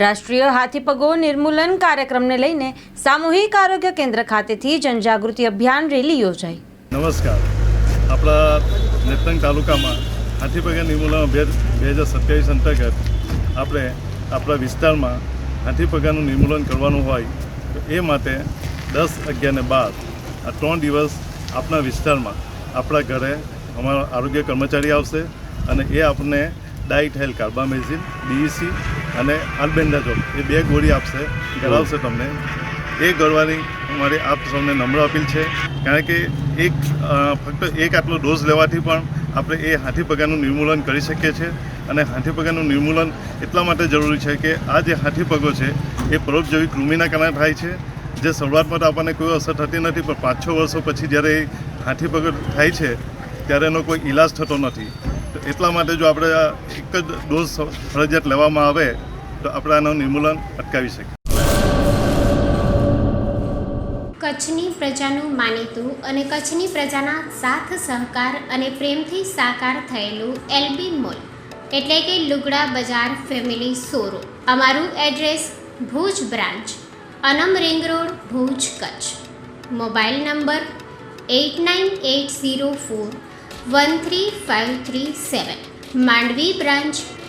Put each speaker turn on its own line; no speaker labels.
રાષ્ટ્રીય હાથીપગો નિર્મૂલન કાર્યક્રમને લઈને સામૂહિક આરોગ્ય કેન્દ્ર ખાતેથી જનજાગૃતિ અભિયાન રેલી યોજાઈ.
નમસ્કાર. આપણા નેતંગ તાલુકામાં હાથીપગા નિર્મૂલન અભિયાન બે હજાર સત્યાવીસ અંતર્ગત આપણે આપણા વિસ્તારમાં હાથીપગાનું નિર્મૂલન કરવાનું હોય તો એ માટે દસ અગિયાર ને બાર આ ત્રણ દિવસ આપણા વિસ્તારમાં આપણા ઘરે અમારા આરોગ્ય કર્મચારી આવશે અને એ આપણને ડાઇટ હેલ કાર્બામેઝિન ડીઈસી અને આલ્બેન્ડાઝોલ એ બે ગોળી આપશે, ગળાવશે તમને. એ ગળવાની મારી આપ સૌને નમ્ર અપીલ છે, કારણ કે એક ફક્ત એક આટલો ડોઝ લેવાથી પણ આપણે એ હાથી પગાનું નિર્મૂલન કરી શકીએ છીએ. અને હાથી પગાનું નિર્મૂલન એટલા માટે જરૂરી છે કે આ જે હાથી પગો છે, એ પરોપજીવી કૃમિના કારણે થાય છે. જે શરૂઆતમાં તો આપણને કોઈ અસર થતી નથી, પણ પાંચ છ વર્ષો પછી જ્યારે એ હાથી પગ થાય છે, ત્યારે એનો કોઈ ઈલાજ થતો નથી. તો એટલા માટે જો આપણે એક જ ડોઝ ફરજિયાત લેવામાં આવે તો આપણે નિર્મૂલન અટકાવી શકીએ
કચ્છની પ્રજાનું માનીતું અને કચ્છની પ્રજાના સાથ, સહકાર અને પ્રેમથી સાકાર થયેલું એલબી મોલ, એટલે કે લુગડા બજાર ફેમિલી સોરો અમારું address Bhuj branch, Anam ring road, Bhuj Kutch. Mobile number eight nine eight zero four one three five three seven. Mandvi branch